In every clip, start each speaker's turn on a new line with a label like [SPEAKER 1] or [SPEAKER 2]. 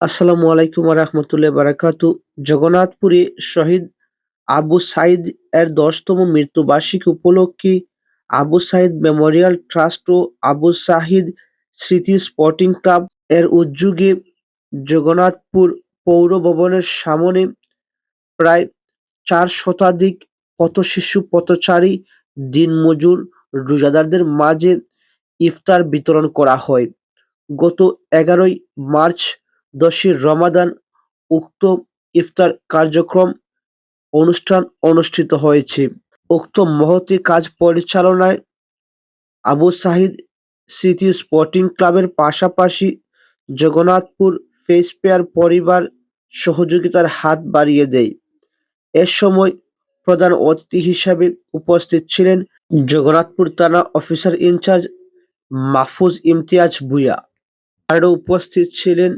[SPEAKER 1] আসসালামু আলাইকুম রহমতুল্লাহ বারাকাতু। জগন্নাথপুরে শহীদ আবু সাইদ এর দশতম মৃত্যুবার্ষিকী উপলক্ষে আবু সাইদ মেমোরিয়াল ট্রাস্ট ও আবু সাহিদ স্মৃতি স্পোর্টিং ক্লাব এর উদ্যোগে জগন্নাথপুর পৌর ভবনের সামনে প্রায় চার শতাধিক পথশিশু পথচারী দিনমজুর রোজাদারদের মাঝে ইফতার বিতরণ করা হয়। গত এগারোই মার্চ দশই রমাদান উক্ত ইফতার কার্যক্রম অনুষ্ঠান অনুষ্ঠিত হয়েছে। উক্ত মহতী কাজ পরিচালনায় আবু সাহিদ স্মৃতি স্পোর্টিং ক্লাবের পাশাপাশি জগন্নাথপুর ফেস পেয়ার পরিবার সহযোগিতার হাত বাড়িয়ে দেয়। এ সময় প্রধান অতিথি হিসাবে উপস্থিত ছিলেন জগন্নাথপুর থানা officer in charge Mahfuz Imtiaz Bhuiyan. আরও উপস্থিত ছিলেন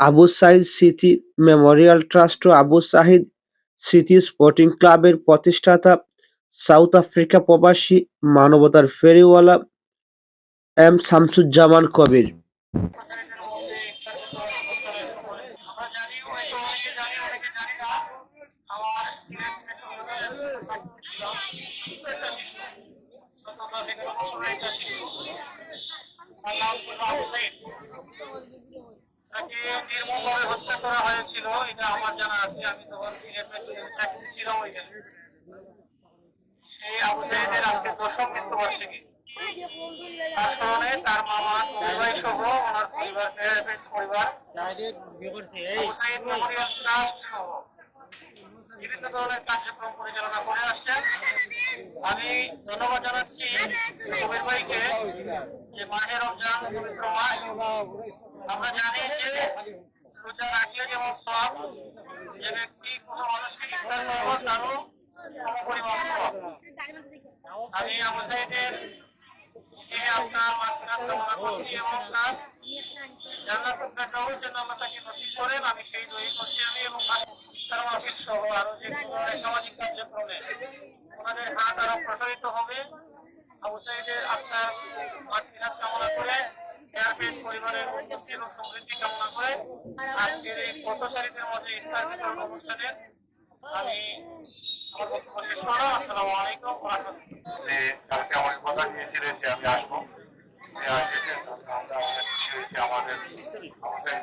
[SPEAKER 1] আবু সাইদ স্মৃতি মেমোরিয়াল ট্রাস্ট ও আবু সাহিদ স্মৃতি স্পোর্টিং ক্লাবের প্রতিষ্ঠাতা, সাউথ আফ্রিকা প্রবাসী, মানবতার ফেরিওয়ালা এম শামসুজ্জামান কবির।
[SPEAKER 2] তাকে নির্মমভাবে হত্যা করা হয়েছিল এটা আমার জানা আছে আমি তখন সিনিয়র চাকরি ছিলাম ওইখানে সেই আবু সাইদের আজকে দশম মৃত্যুবার্ষিকী তার স্মরণে তার মামা দুবাই সহ ওনার পরিবার পরিবার আবু সাইদ মেমোরিয়াল ট্রাস্ট সহ। বিভিন্ন ধরনের কার্যক্রম পরিচালনা করে আসছেন। আমি ধন্যবাদ জানাচ্ছি কবির ভাইকে যে মাহে রমজান পবিত্র মাস। আমরা জানি যে রোজা রাখলে যেমন সব যে ব্যক্তি কোনো মানুষকে ইফতার করব, তারও আমি আবু সাইদের আপনার মাতৃনাথ কামনা করছি এবং তার জান্নাতুল ফেরদাউস যেন আল্লাহ তাকে নসিব করেন। আমি সেই দোয়াই করছি, আমি এবং তার মাহফিল সহ আরও যে সামাজিক কার্যক্রমে ওনাদের হাত আরও প্রসারিত হবে। আবু সাইদের আপনার মাতৃনাথ কামনা করে এয়ারফেস পরিবারের উন্নতি এবং সমৃদ্ধি কামনা করে আজকের এই পথচারীদের মধ্যে ইফতার বিতরণ অনুষ্ঠানের আমি আমার বক্তব্য শেষ করলাম। আসসালামু আলাইকুম ওয়া রাহমাতুল্লাহ।
[SPEAKER 3] যে কালকে আমাকে কথা দিয়েছিলেন যে আমি আসব। আমরা খুশি হয়েছি আমাদের আমাদের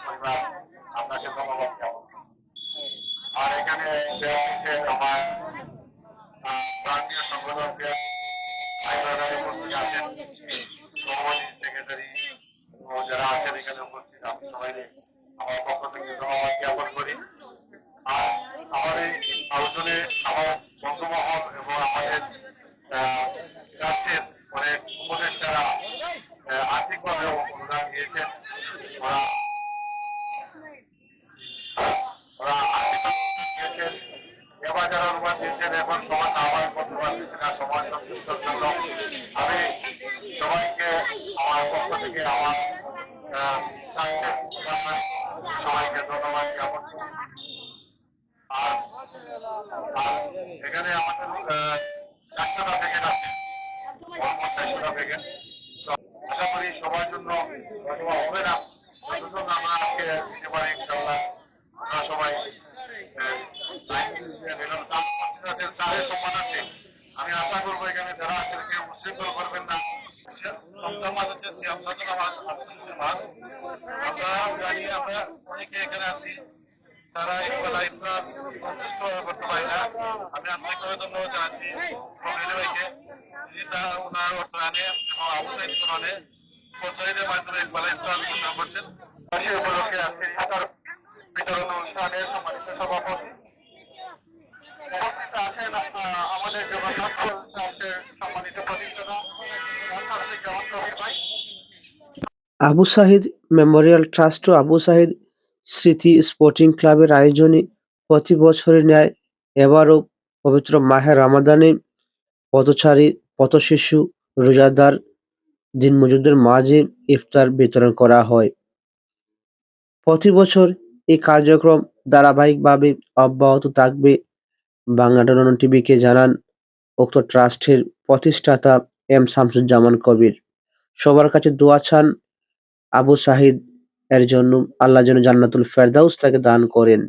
[SPEAKER 3] পরিবার আপনাকে ধন্যবাদ আর এখানে আমার যারা আছেন এখানে উপস্থিত আমি সবাই আমার পক্ষ থেকে ধন্যবাদ আর্থিকভাবে অনুদান দিয়েছেন ওরা ওরা আমার পক্ষ থেকে আমার সবাইকে ধন্যবাদ জ্ঞাপন আর এখানে আমাদের চারশোটা প্যাকেট আছে তো আশা করি সবার জন্য হয়তো হবে না। আমরা আজকে দিতে পারি ইনশাল্লাহ আমরা সবাই আমি আশা করব এখানে যারা আছেন কেউ উচ্ছৃঙ্খল করবেন না। অনেকে এখানে আছি, তারা এই বেলা ইফতার সন্তুষ্ট করতে না। আমি আন্তরিকভাবে ধন্যবাদ জানাচ্ছি ভাইকে। তা ওনার অর্থায়নে এবং পঞ্চায়েতের মাধ্যমে এক বেলা ইফতার অনুষ্ঠান করছেন। সেই উপলক্ষে আজকে সাঁতার বিতরণ অনুষ্ঠানের সম্মানিত সভাপতি উপস্থিত আছেন আমাদের জগন্নাথ ট্রাস্টের সম্মানিত প্রতিষ্ঠাতা ভাই।
[SPEAKER 1] আবু সাহিদ মেমোরিয়াল ট্রাস্ট ও আবু সাহিদ স্মৃতি স্পোর্টিং ক্লাবের আয়োজনে প্রতি বছরের ন্যায় এবারও পবিত্র মাহে রামাদানে পথচারী পথশিশু রোজাদার দিন দিনমজুরদের মাঝে ইফতার বিতরণ করা হয়। প্রতি বছর এই কার্যক্রম ধারাবাহিকভাবে অব্যাহত থাকবে। বাংলাডোলন টিভিকে জানান উক্ত ট্রাস্টের প্রতিষ্ঠাতা এম শামসুজ্জামান কবির। সবার কাছে দোয়া চান আবু সাহিদ এর জন্য। আল্লাহ যেন জান্নাতুল ফেরদাউস তাকে দান করেন।